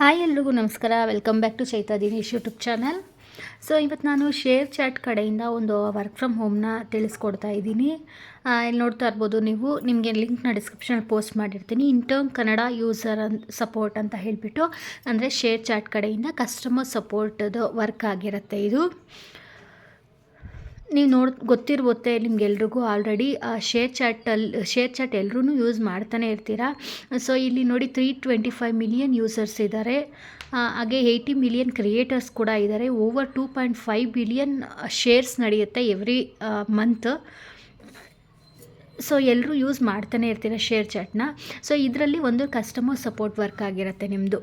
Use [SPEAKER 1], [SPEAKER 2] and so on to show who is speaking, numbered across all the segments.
[SPEAKER 1] Hi ಎಲ್ರಿಗೂ ನಮಸ್ಕಾರ. Welcome back to Chaita Dinesh YouTube channel so ಇವತ್ತು ನಾನು ಶೇರ್ ಚಾಟ್ ಕಡೆಯಿಂದ ಒಂದು ವರ್ಕ್ ಫ್ರಮ್ ಹೋಮ್ನ ತಿಳಿಸ್ಕೊಡ್ತಾ ಇದ್ದೀನಿ. ಇಲ್ಲಿ ನೋಡ್ತಾ ಇರ್ಬೋದು ನೀವು, ನಿಮಗೆ ಲಿಂಕ್ನ ಡಿಸ್ಕ್ರಿಪ್ಷನಲ್ಲಿ ಪೋಸ್ಟ್ ಮಾಡಿರ್ತೀನಿ. ಇಂಟರ್ನ್ ಕನ್ನಡ ಯೂಸರ್ ಅನ್ ಸಪೋರ್ಟ್ ಅಂತ ಹೇಳಿಬಿಟ್ಟು, ಅಂದರೆ ಶೇರ್ ಚಾಟ್ ಕಡೆಯಿಂದ ಕಸ್ಟಮರ್ ಸಪೋರ್ಟದು ವರ್ಕ್ ಆಗಿರುತ್ತೆ ಇದು. ನೀವು ನೋಡ್ ಗೊತ್ತಿರುತ್ತೆ ನಿಮ್ಗೆಲ್ರಿಗೂ ಆಲ್ರೆಡಿ ಶೇರ್ ಚಾಟಲ್ಲಿ ಶೇರ್ ಚಾಟ್ ಎಲ್ಲರೂ ಯೂಸ್ ಮಾಡ್ತಾನೆ ಇರ್ತೀರಾ? ಸೊ ಇಲ್ಲಿ ನೋಡಿ three twenty five million users ಇದ್ದಾರೆ ಹಾಗೆ ಏಯ್ಟಿ ಮಿಲಿಯನ್ ಕ್ರಿಯೇಟರ್ಸ್ ಕೂಡ ಇದ್ದಾರೆ over two point five billion shares ನಡೆಯುತ್ತೆ ಎವ್ರಿ ಮಂತ್ ಸೊ ಎಲ್ಲರೂ ಯೂಸ್ ಮಾಡ್ತಾನೆ ಇರ್ತೀರ ಶೇರ್ ಚಾಟ್ನ ಸೊ ಇದರಲ್ಲಿ ಒಂದು ಕಸ್ಟಮರ್ ಸಪೋರ್ಟ್ ವರ್ಕ್ ಆಗಿರುತ್ತೆ ನಿಮ್ಮದು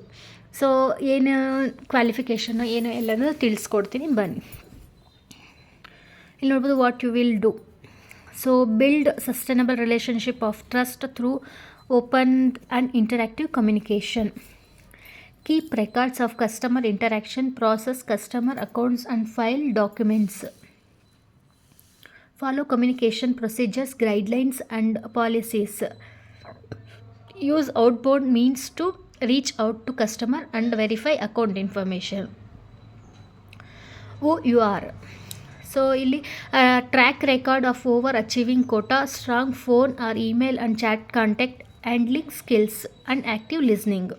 [SPEAKER 1] ಸೊ ಏನು ಕ್ವಾಲಿಫಿಕೇಷನ್ನು ಏನು ಎಲ್ಲನೂ ತಿಳಿಸ್ಕೊಡ್ತೀನಿ. ಬನ್ನಿ. ಇಲ್ಲಿ ನೋಡ್ಬೋದು what you will do so build sustainable relationship of trust through open and interactive communication keep records of customer interaction process customer accounts and file documents follow communication procedures guidelines and policies use outbound means to reach out to customer and verify account information who you are so ಇಲ್ಲಿ track record of over achieving quota strong phone or email and chat contact handling skills and active listening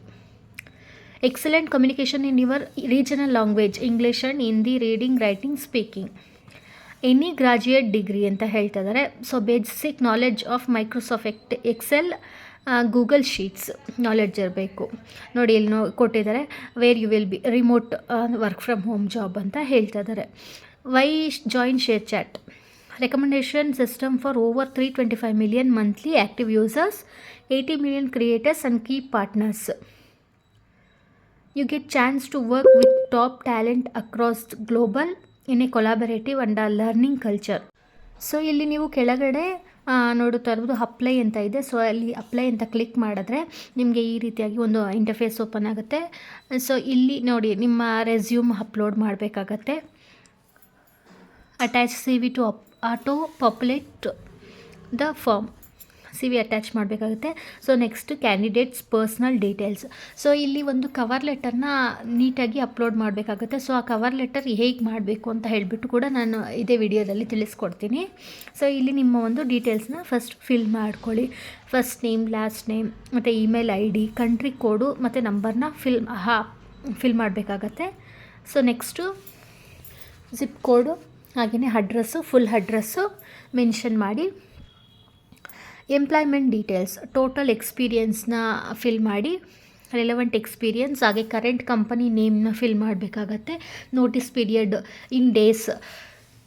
[SPEAKER 1] excellent communication in your regional language English and Hindi reading writing speaking any graduate degree ಅಂತ ಹೇಳ್ತಾ ಇದ್ದಾರೆ so basic knowledge of Microsoft Excel Google Sheets knowledge ಇರಬೇಕು. ನೋಡಿ, ಇಲ್ಲಿ no ಕೊಟ್ಟಿದ್ದಾರೆ where you will be remote work from home job ಅಂತ ಹೇಳ್ತಾ ಇದ್ದಾರೆ share chat recommendation system for over three twenty five million monthly active users eighty million creators and key partners you get chance to work with top talent across global in a collaborative and a learning culture. So ಇಲ್ಲಿ ನೀವು ಕೆಳಗಡೆ ನೋಡುತ್ತಾ ಇರ್ಬೋದು apply ಅಂತ ಇದೆ. So ಅಲ್ಲಿ apply ಅಂತ click ಮಾಡಿದ್ರೆ ನಿಮಗೆ ಈ ರೀತಿಯಾಗಿ ಒಂದು ಇಂಟರ್ಫೇಸ್ ಓಪನ್ ಆಗುತ್ತೆ. ಸೊ ಇಲ್ಲಿ ನೋಡಿ ನಿಮ್ಮ ರೆಸ್ಯೂಮ್ ಅಪ್ಲೋಡ್ ಮಾಡಬೇಕಾಗತ್ತೆ. Attach C V to up auto populate the form C V attach ಮಾಡಬೇಕಾಗುತ್ತೆ. So next candidates personal details so ಇಲ್ಲಿ ಒಂದು ಕವರ್ ಲೆಟರ್ನ ನೀಟಾಗಿ ಅಪ್ಲೋಡ್ ಮಾಡಬೇಕಾಗುತ್ತೆ. ಸೊ ಆ ಕವರ್ ಲೆಟರ್ ಹೇಗೆ ಮಾಡಬೇಕು ಅಂತ ಹೇಳಿಬಿಟ್ಟು ಕೂಡ ನಾನು ಇದೇ ವಿಡಿಯೋದಲ್ಲಿ ತಿಳಿಸ್ಕೊಡ್ತೀನಿ. ಸೊ ಇಲ್ಲಿ ನಿಮ್ಮ ಒಂದು ಡೀಟೇಲ್ಸ್ನ ಫಸ್ಟ್ ಫಿಲ್ ಮಾಡ್ಕೊಳ್ಳಿ. ಫಸ್ಟ್ ನೇಮ್ ಲಾಸ್ಟ್ ನೇಮ್ ಮತ್ತು email I D country code ಮತ್ತು ನಂಬರ್ನ ಫಿಲ್ ಹಾ ಫಿಲ್ ಮಾಡಬೇಕಾಗತ್ತೆ. ಸೊ ನೆಕ್ಸ್ಟು ಜಿಪ್ ಕೋಡು ಹಾಗೆಯೇ ಅಡ್ರೆಸ್ಸು ಫುಲ್ ಅಡ್ರೆಸ್ಸು ಮೆನ್ಷನ್ ಮಾಡಿ. ಎಂಪ್ಲಾಯ್ಮೆಂಟ್ ಡೀಟೇಲ್ಸ್ ಟೋಟಲ್ ಎಕ್ಸ್ಪೀರಿಯನ್ಸ್ನ ಫಿಲ್ ಮಾಡಿ. ರೆಲೆವೆಂಟ್ ಎಕ್ಸ್ಪೀರಿಯನ್ಸ್ ಹಾಗೆ ಕರೆಂಟ್ ಕಂಪನಿ ನೇಮ್ನ ಫಿಲ್ ಮಾಡಬೇಕಾಗತ್ತೆ. ನೋಟಿಸ್ ಪೀರಿಯಡ್ ಇನ್ ಡೇಸ್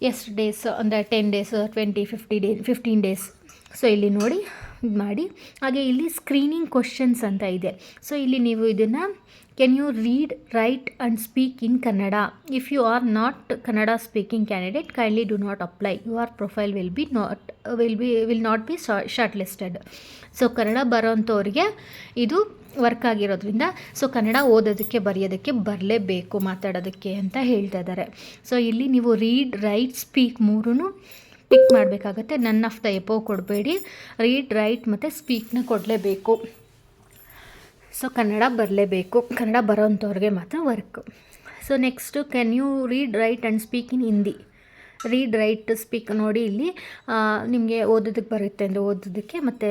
[SPEAKER 1] ಎಷ್ಟು ಡೇಸ್ ಅಂದರೆ ten days twenty fifty day fifteen days so ಇಲ್ಲಿ ನೋಡಿ, ಇದು ಮಾಡಿ. ಹಾಗೆ ಇಲ್ಲಿ ಸ್ಕ್ರೀನಿಂಗ್ ಕ್ವಶನ್ಸ್ ಅಂತ ಇದೆ. ಸೊ ಇಲ್ಲಿ ನೀವು ಇದನ್ನು can you read write and speak in Kannada if you are not Kannada speaking candidate kindly do not apply your profile will be not will be will not be short listed so Kannada ಬರೋಂಥವ್ರಿಗೆ ಇದು work ಆಗಿರೋದ್ರಿಂದ so Kannada ಓದೋದಕ್ಕೆ, ಬರೆಯೋದಕ್ಕೆ ಬರಲೇಬೇಕು, ಮಾತಾಡೋದಕ್ಕೆ ಅಂತ ಹೇಳ್ತಾ ಇದ್ದಾರೆ. So ಇಲ್ಲಿ ನೀವು ರೀಡ್ ರೈಟ್ ಸ್ಪೀಕ್ ಮೂರೂ ಪಿಕ್ ಮಾಡಬೇಕಾಗತ್ತೆ. ನನ್ನ ಆಫ್ ದ ಎಪೋ ಕೊಡಬೇಡಿ. ರೀಡ್ ರೈಟ್ ಮತ್ತು ಸ್ಪೀಕ್ನ ಕೊಡಲೇಬೇಕು. ಸೊ ಕನ್ನಡ ಬರಲೇಬೇಕು. ಕನ್ನಡ ಬರೋಂಥವ್ರಿಗೆ ಮಾತ್ರ work so next can you read write and speak in Hindi read write speak ನೋಡಿ ಇಲ್ಲಿ ನಿಮಗೆ ಓದೋದಕ್ಕೆ ಬರುತ್ತೆ ಅಂದರೆ ಓದೋದಕ್ಕೆ, ಮತ್ತು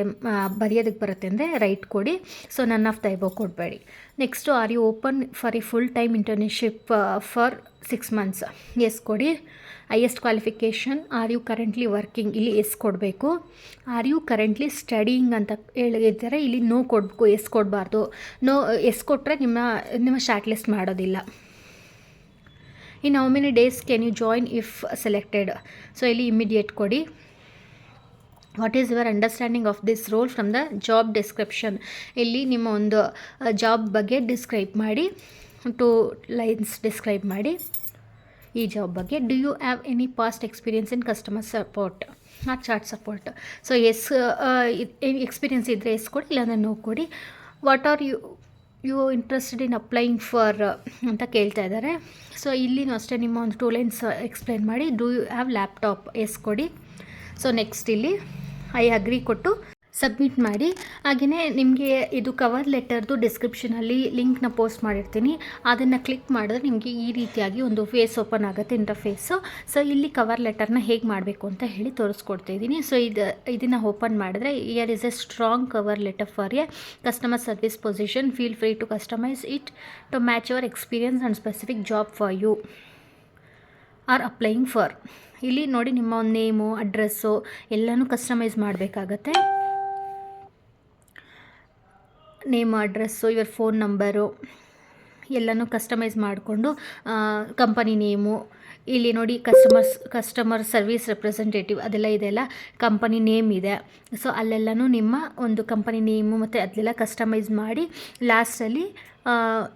[SPEAKER 1] ಬರೆಯೋದಕ್ಕೆ ಬರುತ್ತೆ ಅಂದರೆ ರೈಟ್ ಕೊಡಿ. ಸೊ ನನ್ನ ಆಫ್ ದೈಬೋ ಕೊಡಬೇಡಿ. Next are you open for a full time internship for six months yes ಕೊಡಿ. Highest qualification are you currently working ಇಲ್ಲಿ ಎಸ್ ಕೊಡಬೇಕು. ಆರ್ ಯು ಕರೆಂಟ್ಲಿ ಸ್ಟಡಿಂಗ್ ಅಂತ ಹೇಳಿದ್ದಾರೆ ಇಲ್ಲಿ ನೋ ಕೊಡಬೇಕು ಎಸ್ ಕೊಡಬಾರ್ದು. ನೋ ಎಸ್ ಕೊಟ್ಟರೆ ನಿಮ್ಮ ನಿಮ್ಮ ಶಾರ್ಟ್ ಲಿಸ್ಟ್ ಮಾಡೋದಿಲ್ಲ. In how many days can you join if selected so ಇಲ್ಲಿ ಇಮಿಡಿಯೇಟ್ ಕೊಡಿ. What is your understanding of this role from the job description ಇಲ್ಲಿ ನಿಮ್ಮ ಒಂದು ಜಾಬ್ ಬಗ್ಗೆ ಡಿಸ್ಕ್ರೈಬ್ ಮಾಡಿ. ಟು ಲೈನ್ಸ್ ಡಿಸ್ಕ್ರೈಬ್ ಮಾಡಿ ಈ ಜಾಬ್ ಬಗ್ಗೆ. Do you have any past experience in customer support ಆ chat support so yes experience ಇದ್ದರೆ ಎಸ್ ಕೊಡಿ, ಇಲ್ಲಾಂದರೆ ನೋ ಕೊಡಿ. What are you you interested in applying for ಅಂತ ಕೇಳ್ತಾ ಇದ್ದಾರೆ. ಸೊ ಇಲ್ಲಿನೂ ಅಷ್ಟೇ ನಿಮ್ಮ ಒಂದು ಟೂ ಲೈನ್ಸ್ ಎಕ್ಸ್ಪ್ಲೈನ್ ಮಾಡಿ. Do you have laptop yes ಕೊಡಿ. ಸೊ ನೆಕ್ಸ್ಟ್ ಇಲ್ಲಿ ಐ ಅಗ್ರಿ ಕೊಟ್ಟು. ಸಬ್ಮಿಟ್ ಮಾಡಿ. ಹಾಗೆಯೇ ನಿಮಗೆ ಇದು ಕವರ್ ಲೆಟರ್ದು ಡಿಸ್ಕ್ರಿಪ್ಷನಲ್ಲಿ ಲಿಂಕ್ನ ಪೋಸ್ಟ್ ಮಾಡಿರ್ತೀನಿ. ಅದನ್ನು ಕ್ಲಿಕ್ ಮಾಡಿದ್ರೆ ನಿಮಗೆ ಈ ರೀತಿಯಾಗಿ ಒಂದು ಫೇಸ್ ಓಪನ್ ಆಗುತ್ತೆ ಇಂಟರ್ಫೇಸು ಸೊ ಇಲ್ಲಿ ಕವರ್ ಲೆಟರ್ನ ಹೇಗೆ ಮಾಡಬೇಕು ಅಂತ ಹೇಳಿ ತೋರಿಸ್ಕೊಡ್ತಾ ಇದ್ದೀನಿ. ಸೊ ಇದು, ಇದನ್ನು ಓಪನ್ ಮಾಡಿದ್ರೆ here is a strong cover letter for a customer service position feel free to customize it to match your experience and specific job for you are applying for ಇಲ್ಲಿ ನೋಡಿ ನಿಮ್ಮ ಒಂದು ನೇಮು ಅಡ್ರೆಸ್ಸು ಎಲ್ಲನೂ customize ಮಾಡಬೇಕಾಗತ್ತೆ. Name, address your phone number, ಎಲ್ಲನೂ customize ಮಾಡಿಕೊಂಡು company name, ಇಲ್ಲಿ ನೋಡಿ ಕಸ್ಟಮರ್ಸ್ ಕಸ್ಟಮರ್ ಸರ್ವಿಸ್ ರೆಪ್ರೆಸೆಂಟೇಟಿವ್ ಅದೆಲ್ಲ ಇದೆಲ್ಲ ಕಂಪನಿ ನೇಮ್ ಇದೆ. ಸೊ ಅಲ್ಲೆಲ್ಲನೂ ನಿಮ್ಮ ಒಂದು ಕಂಪನಿ ನೇಮು ಮತ್ತು ಅದೆಲ್ಲ ಕಸ್ಟಮೈಸ್ ಮಾಡಿ ಲಾಸ್ಟಲ್ಲಿ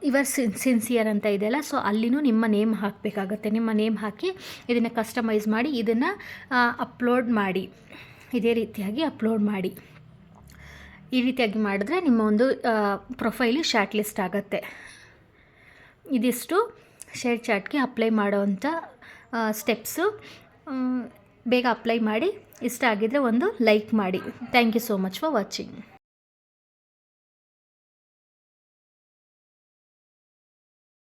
[SPEAKER 1] ಇವರ್ ಸಿನ್ ಸಿನ್ಸಿಯರ್ ಅಂತ ಇದೆಯಲ್ಲ ಸೊ ಅಲ್ಲಿನೂ ನಿಮ್ಮ ನೇಮ್ ಹಾಕಬೇಕಾಗತ್ತೆ. ನಿಮ್ಮ ನೇಮ್ ಹಾಕಿ ಇದನ್ನು ಕಸ್ಟಮೈಸ್ ಮಾಡಿ, ಇದನ್ನು ಅಪ್ಲೋಡ್ ಮಾಡಿ. ಇದೇ ರೀತಿಯಾಗಿ ಅಪ್ಲೋಡ್ ಮಾಡಿ. ಈ ರೀತಿಯಾಗಿ ಮಾಡಿದ್ರೆ ನಿಮ್ಮ ಒಂದು ಪ್ರೊಫೈಲು ಶಾರ್ಟ್ ಲಿಸ್ಟ್ ಆಗುತ್ತೆ. ಇದಿಷ್ಟು ಶೇರ್ ಚಾಟ್ಗೆ ಅಪ್ಲೈ ಮಾಡೋವಂಥ ಸ್ಟೆಪ್ಸು ಬೇಗ ಅಪ್ಲೈ ಮಾಡಿ, ಇಷ್ಟ ಆಗಿದ್ದರೆ ಒಂದು ಲೈಕ್ ಮಾಡಿ. Thank you so much for watching